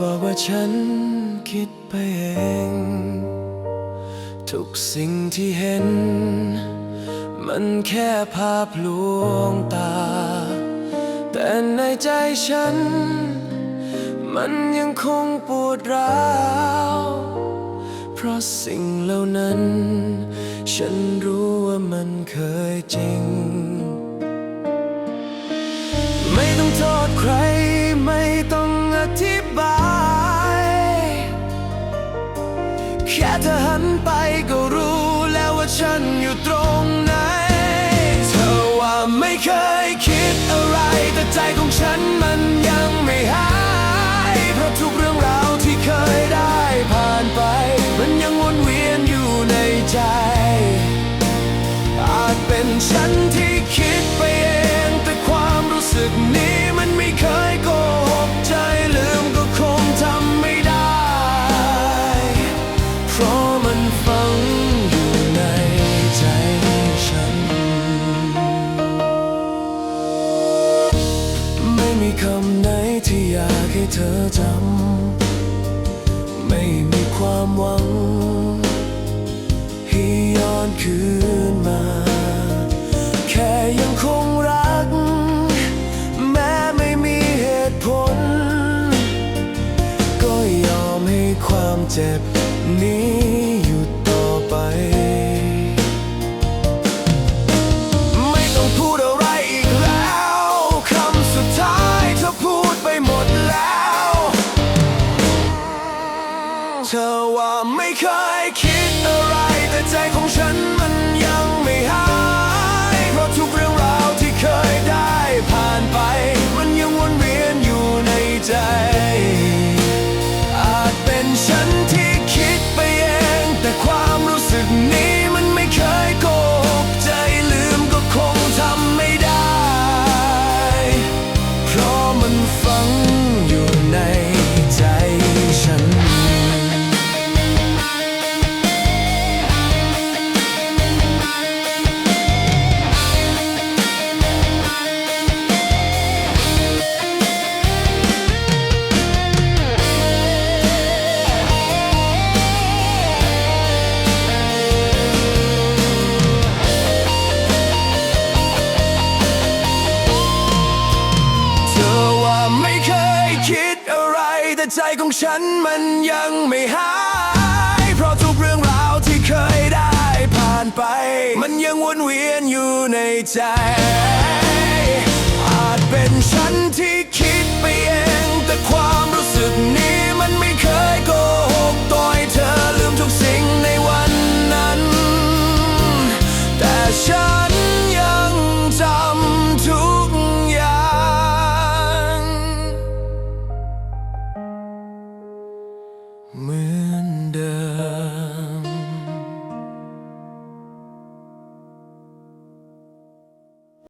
บอกว่าฉันคิดไปเอง ทุกสิ่งที่เห็น มันแค่ภาพลวงตา แต่ในใจฉัน มันยังคงปวดร้าวเพราะสิ่งเหล่านั้น ฉันรู้ว่ามันเคยจริง แค่เธอหันไปก็รู้แล้วว่าฉันอยู่ตรงไหน เธอว่าไม่เคยคิดอะไร แต่ใจของฉันมัน คำไหนที่อยากให้เธอจำ ไม่มีความหวัง ให้ย้อนคืนมา แค่ยังคงรัก แม้ไม่มีเหตุผล ก็ยอมให้ความเจ็บนี้ แต่ใจของฉันมันยังไม่หาย เพราะทุกเรื่องราวที่เคยได้ผ่านไป มันยังวนเวียนอยู่ในใจ wonder.